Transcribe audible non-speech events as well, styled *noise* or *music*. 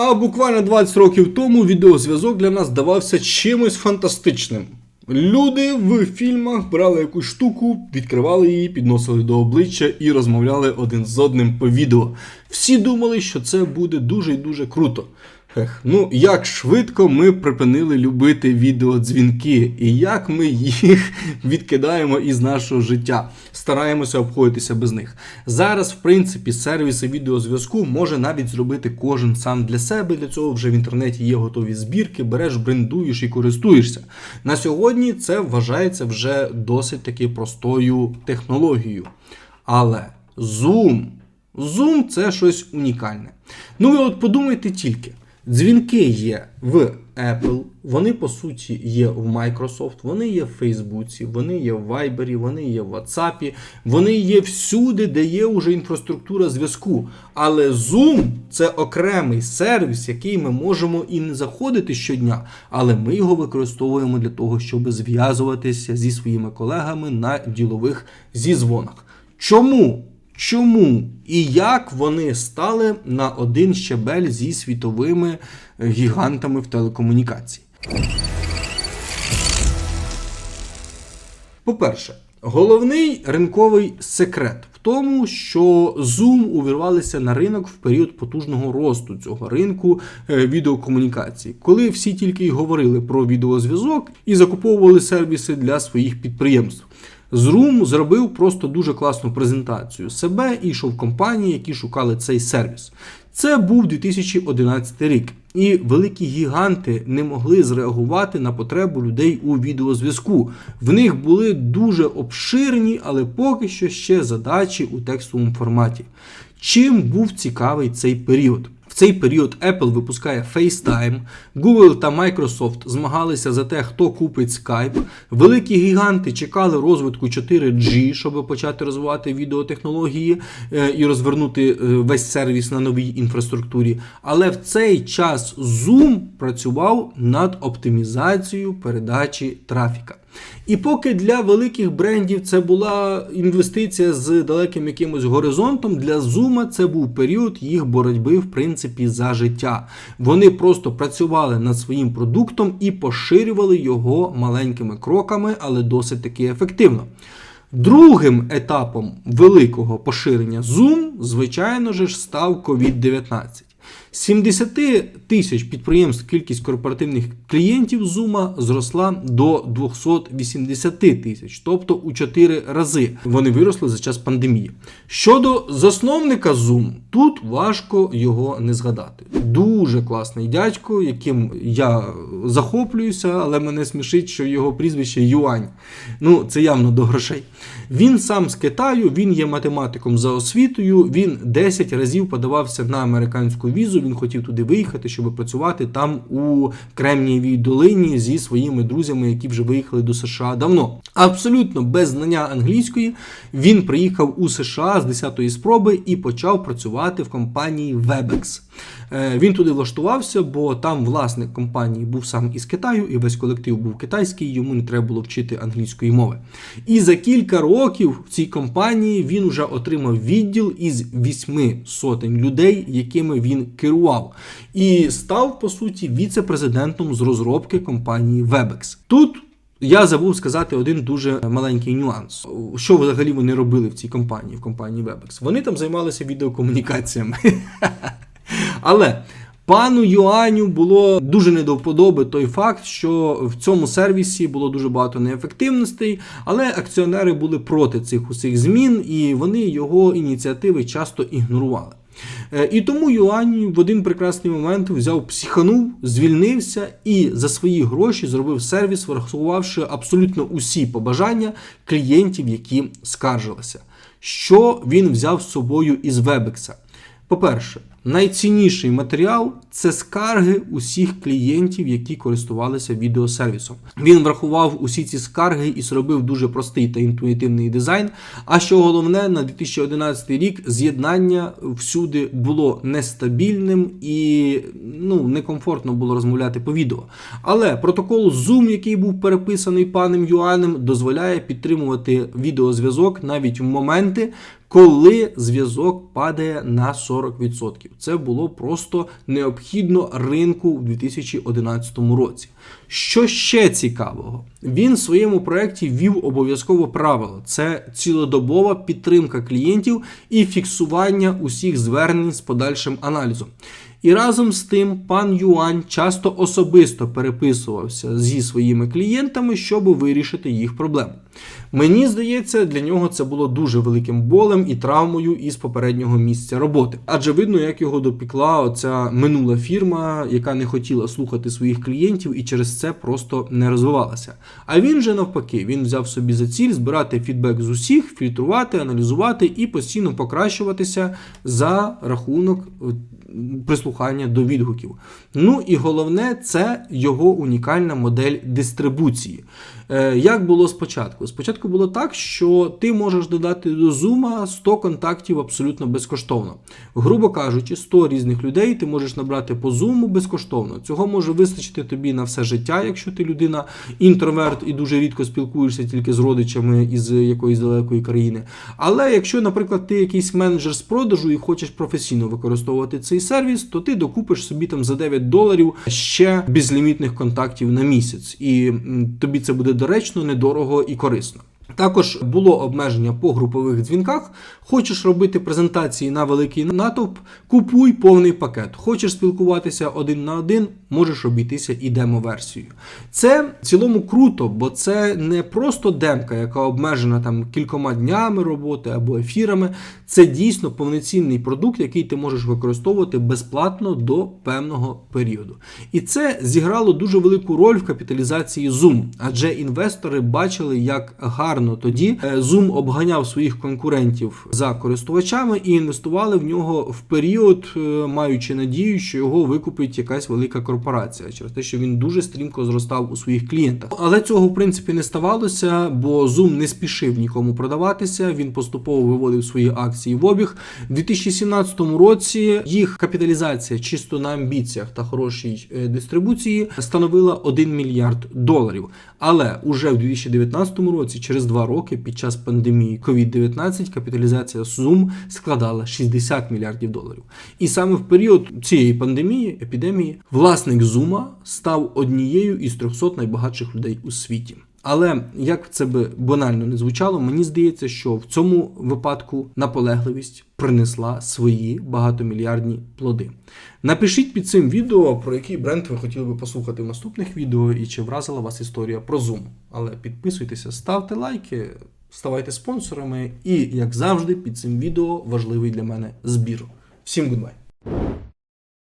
А буквально 20 років тому відеозв'язок для нас здавався чимось фантастичним. Люди в фільмах брали якусь штуку, відкривали її, підносили до обличчя і розмовляли один з одним по відео. Всі думали, що це буде дуже і дуже круто. Ех, ну як швидко ми припинили любити відеодзвінки, і як ми їх *laughs* відкидаємо із нашого життя, стараємося обходитися без них. Зараз, в принципі, сервіси відеозв'язку може навіть зробити кожен сам для себе. Для цього вже в інтернеті є готові збірки, береш, брендуєш і користуєшся. На сьогодні це вважається вже досить таки простою технологією. Але Zoom, Zoom це щось унікальне. Ну ви от подумайте тільки. Дзвінки є в Apple, вони по суті є в Microsoft, вони є в Фейсбуці, вони є в Viber, вони є в WhatsApp, вони є всюди, де є вже інфраструктура зв'язку. Але Zoom це окремий сервіс, який ми можемо і не заходити щодня, але ми його використовуємо для того, щоб зв'язуватися зі своїми колегами на ділових зізвонах. Чому? Чому і як вони стали на один щебель зі світовими е, гігантами в телекомунікації? По-перше, головний ринковий секрет в тому, що Zoom увірвалися на ринок в період потужного росту цього ринку е, відеокомунікації, коли всі тільки й говорили про відеозв'язок і закуповували сервіси для своїх підприємств. Зрум зробив просто дуже класну презентацію себе і йшов компанії, які шукали цей сервіс. Це був 2011 рік, і великі гіганти не могли зреагувати на потребу людей у відеозв'язку. В них були дуже обширні, але поки що ще задачі у текстовому форматі. Чим був цікавий цей період? Цей період Apple випускає FaceTime, Google та Microsoft змагалися за те, хто купить Skype. Великі гіганти чекали розвитку 4G, щоб почати розвивати відеотехнології е, і розвернути е, весь сервіс на новій інфраструктурі. Але в цей час Zoom працював над оптимізацією передачі трафіка. І поки для великих брендів це була інвестиція з далеким якимось горизонтом, для Zoom це був період їх боротьби, в принципі, за життя. Вони просто працювали над своїм продуктом і поширювали його маленькими кроками, але досить таки ефективно. Другим етапом великого поширення Zoom, звичайно ж, став COVID-19. З 70 тисяч підприємств кількість корпоративних клієнтів Zoom зросла до 280 тисяч, тобто у 4 рази вони виросли за час пандемії. Щодо засновника Zoom, тут важко його не згадати. Дуже класний дядько, яким я захоплююся, але мене смішить, що його прізвище Юань. Ну, це явно до грошей. Він сам з Китаю, він є математиком за освітою. Він 10 разів подавався на американську візу. Він хотів туди виїхати, щоб працювати там у Кремнієвій долині зі своїми друзями, які вже виїхали до США давно. Абсолютно без знання англійської він приїхав у США з 10-ї спроби і почав працювати в компанії Webex. Е, Він туди влаштувався, бо там власник компанії був сам із Китаю, і весь колектив був китайський, йому не треба було вчити англійської мови. І за кілька років в цій компанії він вже отримав відділ із вісьми сотень людей, якими він керував, і став по суті віце-президентом з розробки компанії Webex. Тут я забув сказати один дуже маленький нюанс. Що взагалі вони робили в цій компанії, в компанії Webex? Вони там займалися відеокомунікаціями. *laughs* Але пану Юаню було дуже не до вподоби той факт, що в цьому сервісі було дуже багато неефективностей, але акціонери були проти цих усіх змін, і вони його ініціативи часто ігнорували. Е, І тому Юань в один прекрасний момент взяв психанув, звільнився і за свої гроші зробив сервіс, врахувавши абсолютно усі побажання клієнтів, які скаржилися. Що він взяв з собою із Вебекса? По-перше, найцінніший матеріал це скарги усіх клієнтів, які користувалися відеосервісом. Він врахував усі ці скарги і зробив дуже простий та інтуїтивний дизайн. А що головне, на 2011 рік з'єднання всюди було нестабільним і ну, некомфортно було розмовляти по відео. Але протокол Zoom, який був переписаний паном Юанем, дозволяє підтримувати відеозв'язок навіть в моменти, коли зв'язок падає на 40%. Це було просто необхідно ринку в 2011 році. Що ще цікавого? Він в своєму проєкті ввів обов'язкове правило: це цілодобова підтримка клієнтів і фіксування усіх звернень з подальшим аналізом. І разом з тим пан Юань часто особисто переписувався зі своїми клієнтами, щоб вирішити їх проблеми. Мені здається, для нього це було дуже великим болем і травмою із попереднього місця роботи. Адже видно, як його допікла оця минула фірма, яка не хотіла слухати своїх клієнтів і через це просто не розвивалася. А він же навпаки, він взяв собі за ціль збирати фідбек з усіх, фільтрувати, аналізувати і постійно покращуватися за рахунок е, прислухання до відгуків. Ну і головне, це його унікальна модель дистрибуції. Е, Як було спочатку? Спочатку було так, що ти можеш додати до Zoom 100 контактів абсолютно безкоштовно. Грубо кажучи, 100 різних людей ти можеш набрати по Zoom безкоштовно. Цього може вистачити тобі на все життя, якщо ти людина інтроверт і дуже рідко спілкуєшся тільки з родичами із якоїсь далекої країни. Але якщо, наприклад, ти якийсь менеджер з продажу і хочеш професійно використовувати цей сервіс, то ти докупиш собі там за 9 доларів ще безлімітних контактів на місяць, і тобі це буде доречно, недорого і корисно. Також було обмеження по групових дзвінках. Хочеш робити презентації на великий натовп, купуй повний пакет. Хочеш спілкуватися один на один, можеш обійтися і демо-версією. Це в цілому круто, бо це не просто демка, яка обмежена там кількома днями роботи або ефірами. Це дійсно повноцінний продукт, який ти можеш використовувати безплатно до певного періоду. І це зіграло дуже велику роль в капіталізації Zoom, адже інвестори бачили, як гарно тоді е, Zoom обганяв своїх конкурентів за користувачами і інвестували в нього в період, е, маючи надію, що його викупить якась велика корпорація, через те, що він дуже стрімко зростав у своїх клієнтах. Але цього в принципі не ставалося, бо Zoom не спішив нікому продаватися. Він поступово виводив свої акції в обіг. У 2017 році їх капіталізація чисто на амбіціях та хорошій е, дистрибуції становила 1 мільярд доларів. Але уже в 2019 році, через два роки, під час пандемії COVID-19, капіталізація Zoom складала 60 мільярдів доларів. І саме в період цієї пандемії, епідемії, власник Zoom став однією із 300 найбагатших людей у світі. Але як це би банально не звучало, мені здається, що в цьому випадку наполегливість принесла свої багатомільярдні плоди. Напишіть під цим відео, про який бренд ви хотіли би послухати в наступних відео, і чи вразила вас історія про Zoom. Але підписуйтеся, ставте лайки, ставайте спонсорами, і, як завжди, під цим відео важливий для мене збір. Всім гудбай!